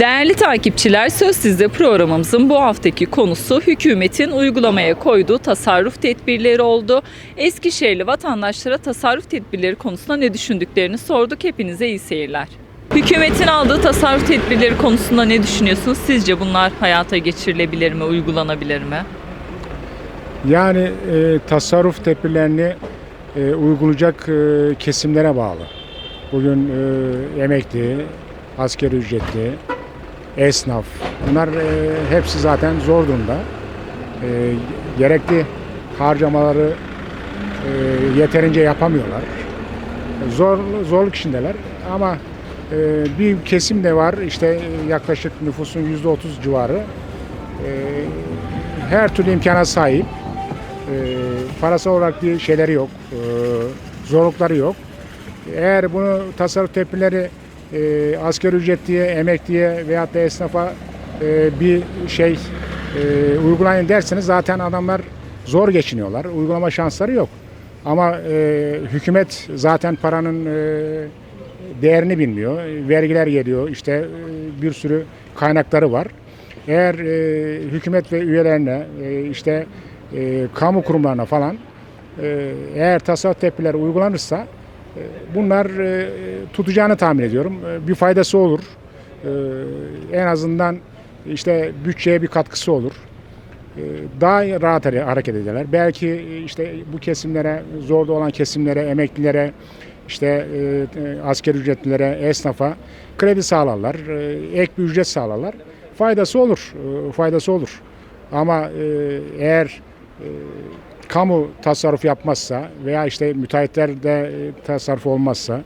Değerli takipçiler Söz Sizde programımızın bu haftaki konusu hükümetin uygulamaya koyduğu tasarruf tedbirleri oldu. Eskişehirli vatandaşlara tasarruf tedbirleri konusunda ne düşündüklerini sorduk. Hepinize iyi seyirler. Hükümetin aldığı tasarruf tedbirleri konusunda ne düşünüyorsunuz? Sizce bunlar hayata geçirilebilir mi, uygulanabilir mi? Yani e, tasarruf tedbirlerini e, uygulayacak e, kesimlere bağlı. Bugün e, emekli, askeri ücretli, esnaf bunlar e, hepsi zaten zor durumda. E, gerekli harcamaları e, yeterince yapamıyorlar. Zor zorluk içindeler ama e, bir kesim de var işte e, yaklaşık nüfusun yüzde otuz civarı e, her türlü imkana sahip. E, parasal olarak bir şeyleri yok, e, zorlukları yok. Eğer bunu tasarruf tedbirleri e, asgari ücretliye, emekliye veyahut da esnafa e, bir şey e, uygulayın derseniz zaten adamlar zor geçiniyorlar. Uygulama şansları yok. Ama e, hükümet zaten paranın e, değerini bilmiyor. Vergiler geliyor. İşte e, bir sürü kaynakları var. Eğer e, hükümet ve üyelerine e, işte e, kamu kurumlarına falan e, eğer tasarruf tedbirleri uygulanırsa bunlar e, tutacağını tahmin ediyorum. E, bir faydası olur. E, en azından işte bütçeye bir katkısı olur. Daha rahat hare- hareket ederler. Belki işte bu kesimlere, zorda olan kesimlere, emeklilere, işte e, asker ücretlilere, esnafa kredi sağlarlar, e, ek bir ücret sağlarlar. Faydası olur, faydası olur. Ama eğer kamu tasarruf yapmazsa veya işte müteahhitlerde e, tasarruf olmazsa,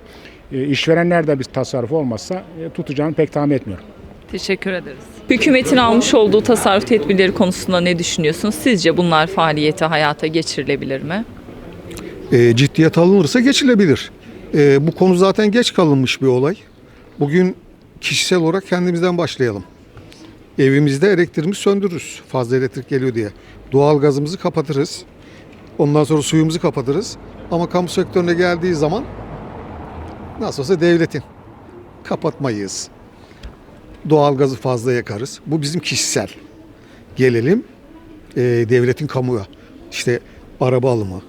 e, işverenlerde bir tasarruf olmazsa e, tutacağını pek tahmin etmiyorum. Teşekkür ederiz. Hükümetin almış olduğu tasarruf tedbirleri konusunda ne düşünüyorsunuz? Sizce bunlar faaliyete, hayata geçirilebilir mi? e, ciddiyet alınırsa geçilebilir. E, bu konu zaten geç kalınmış bir olay. Bugün kişisel olarak kendimizden başlayalım. Evimizde elektriğimizi söndürürüz fazla elektrik geliyor diye. Doğal gazımızı kapatırız. Ondan sonra suyumuzu kapatırız. Ama kamu sektörüne geldiği zaman nasıl olsa devletin kapatmayız. Doğal gazı fazla yakarız. Bu bizim kişisel. Gelelim e, devletin kamuya. İşte araba alımı,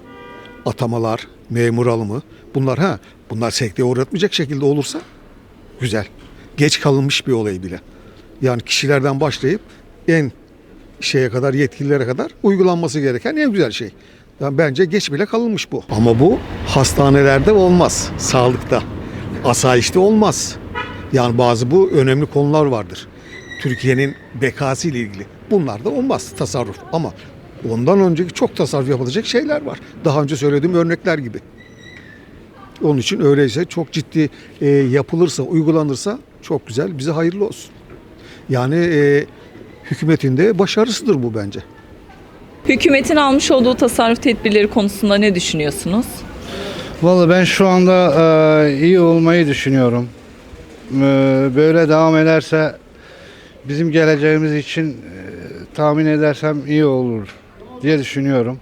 atamalar, memur alımı bunlar ha bunlar sekteye uğratmayacak şekilde olursa güzel. Geç kalınmış bir olay bile. Yani kişilerden başlayıp en şeye kadar yetkililere kadar uygulanması gereken en güzel şey. Yani bence geç bile kalınmış bu. Ama bu hastanelerde olmaz. Sağlıkta. Asayişte olmaz. Yani bazı bu önemli konular vardır. Türkiye'nin bekası ile ilgili. Bunlar da olmaz tasarruf. Ama ondan önceki çok tasarruf yapılacak şeyler var. Daha önce söylediğim örnekler gibi. Onun için öyleyse çok ciddi e, yapılırsa, uygulanırsa çok güzel, bize hayırlı olsun. Yani e, hükümetin de başarısıdır bu bence. Hükümetin almış olduğu tasarruf tedbirleri konusunda ne düşünüyorsunuz? Vallahi ben şu anda e, iyi olmayı düşünüyorum. E, böyle devam ederse bizim geleceğimiz için e, tahmin edersem iyi olur diye düşünüyorum.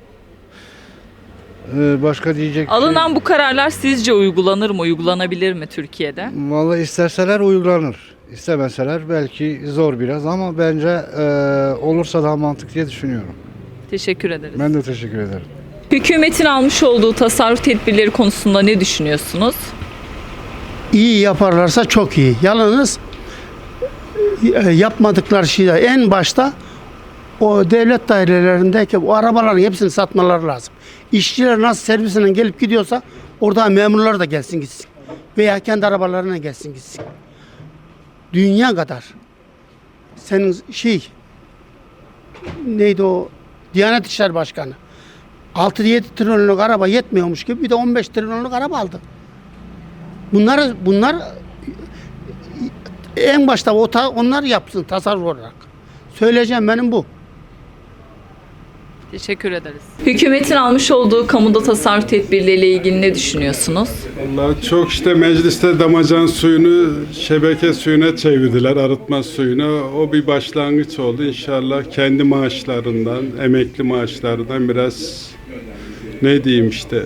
E, başka diyecek Alınan bu kararlar sizce uygulanır mı, uygulanabilir mi Türkiye'de? Vallahi isterseler uygulanır. İstemeseler belki zor biraz ama bence e, olursa daha mantıklı diye düşünüyorum. Teşekkür ederiz. Ben de teşekkür ederim. Hükümetin almış olduğu tasarruf tedbirleri konusunda ne düşünüyorsunuz? iyi yaparlarsa çok iyi. Yalnız e, yapmadıkları şey de en başta o devlet dairelerindeki o arabaların hepsini satmaları lazım. İşçiler nasıl servisinden gelip gidiyorsa orada memurlar da gelsin gitsin. Veya kendi arabalarına gelsin gitsin. Dünya kadar. Senin şey neydi o Diyanet İşleri Başkanı 6-7 trilyonluk araba yetmiyormuş gibi bir de 15 trilyonluk araba aldı. Bunları bunlar en başta onlar yapsın tasarruf olarak. Söyleyeceğim benim bu. Teşekkür ederiz. Hükümetin almış olduğu kamuda tasarruf tedbirleriyle ilgili ne düşünüyorsunuz? Vallahi çok işte mecliste damacana suyunu şebeke suyuna çevirdiler, arıtma suyuna. O bir başlangıç oldu. İnşallah kendi maaşlarından, emekli maaşlarından biraz ne diyeyim işte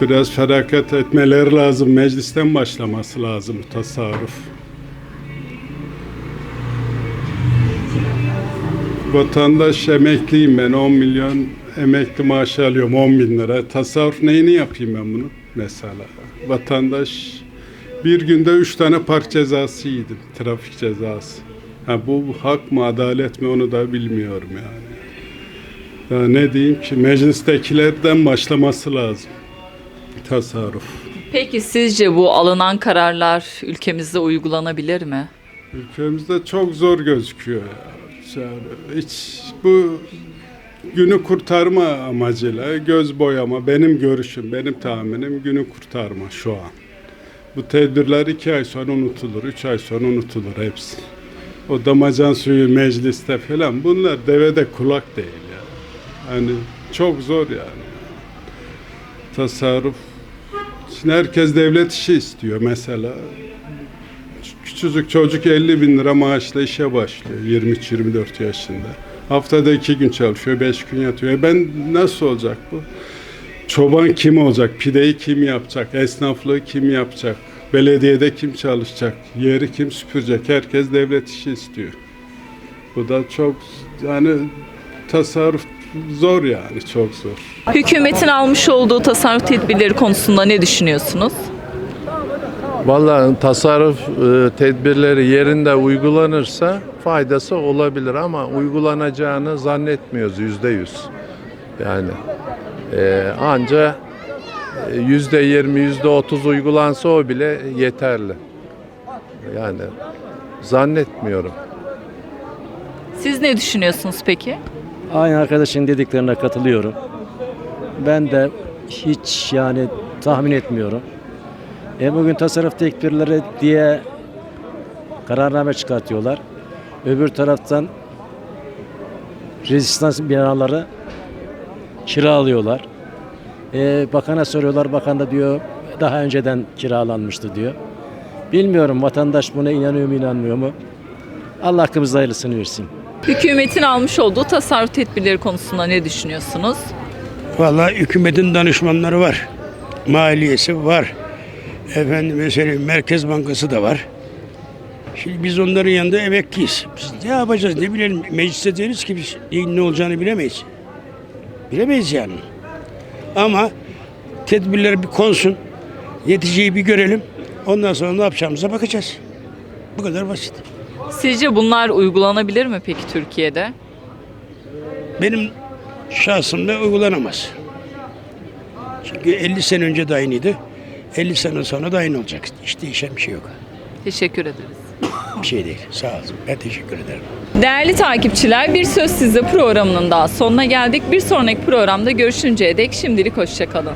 biraz feragat etmeleri lazım. Meclisten başlaması lazım tasarruf. Vatandaş emekliyim ben 10 milyon emekli maaşı alıyorum 10 bin lira. Tasarruf neyini yapayım ben bunu mesela? Vatandaş bir günde 3 tane park cezası yedim. Trafik cezası. Ha, bu hak mı adalet mi onu da bilmiyorum yani. Ya ne diyeyim ki meclistekilerden başlaması lazım. Tasarruf. Peki sizce bu alınan kararlar ülkemizde uygulanabilir mi? Ülkemizde çok zor gözüküyor ya. Yani hiç bu günü kurtarma amacıyla göz boyama benim görüşüm, benim tahminim günü kurtarma şu an. Bu tedbirler iki ay sonra unutulur, üç ay sonra unutulur hepsi. O damacan suyu mecliste falan bunlar devede kulak değil ya. Hani çok zor yani. Tasarruf. Şimdi herkes devlet işi istiyor mesela. Küçücük çocuk 50 bin lira maaşla işe başlıyor 23-24 yaşında. Haftada iki gün çalışıyor, beş gün yatıyor. E ben nasıl olacak bu? Çoban kim olacak? Pideyi kim yapacak? Esnaflığı kim yapacak? Belediyede kim çalışacak? Yeri kim süpürecek? Herkes devlet işi istiyor. Bu da çok yani tasarruf zor yani çok zor. Hükümetin almış olduğu tasarruf tedbirleri konusunda ne düşünüyorsunuz? Vallahi tasarruf e, tedbirleri yerinde uygulanırsa faydası olabilir ama uygulanacağını zannetmiyoruz yüzde yüz. Yani e, anca e, yüzde yirmi, yüzde otuz uygulansa o bile yeterli. Yani zannetmiyorum. Siz ne düşünüyorsunuz peki? Aynı arkadaşın dediklerine katılıyorum. Ben de hiç yani tahmin etmiyorum. E bugün tasarruf tedbirleri diye kararname çıkartıyorlar. Öbür taraftan rezistans binaları kiralıyorlar. E, bakana soruyorlar, bakan da diyor daha önceden kiralanmıştı diyor. Bilmiyorum vatandaş buna inanıyor mu inanmıyor mu? Allah hakkımızda hayırlısını versin. Hükümetin almış olduğu tasarruf tedbirleri konusunda ne düşünüyorsunuz? Vallahi hükümetin danışmanları var. Maliyesi var. Efendim mesela Merkez Bankası da var. Şimdi biz onların yanında emekliyiz. Biz ne yapacağız ne bilelim. Mecliste değiliz ki biz neyin ne olacağını bilemeyiz. Bilemeyiz yani. Ama tedbirler bir konsun. Yeteceği bir görelim. Ondan sonra ne yapacağımıza bakacağız. Bu kadar basit. Sizce bunlar uygulanabilir mi peki Türkiye'de? Benim şahsımda uygulanamaz. Çünkü 50 sene önce de aynıydı. 50 sene sonra da aynı olacak. Hiç değişen bir şey yok. Teşekkür ederiz. Bir şey değil. Sağ olun. Ben teşekkür ederim. Değerli takipçiler Bir Söz Sizde programının daha sonuna geldik. Bir sonraki programda görüşünceye dek şimdilik hoşçakalın.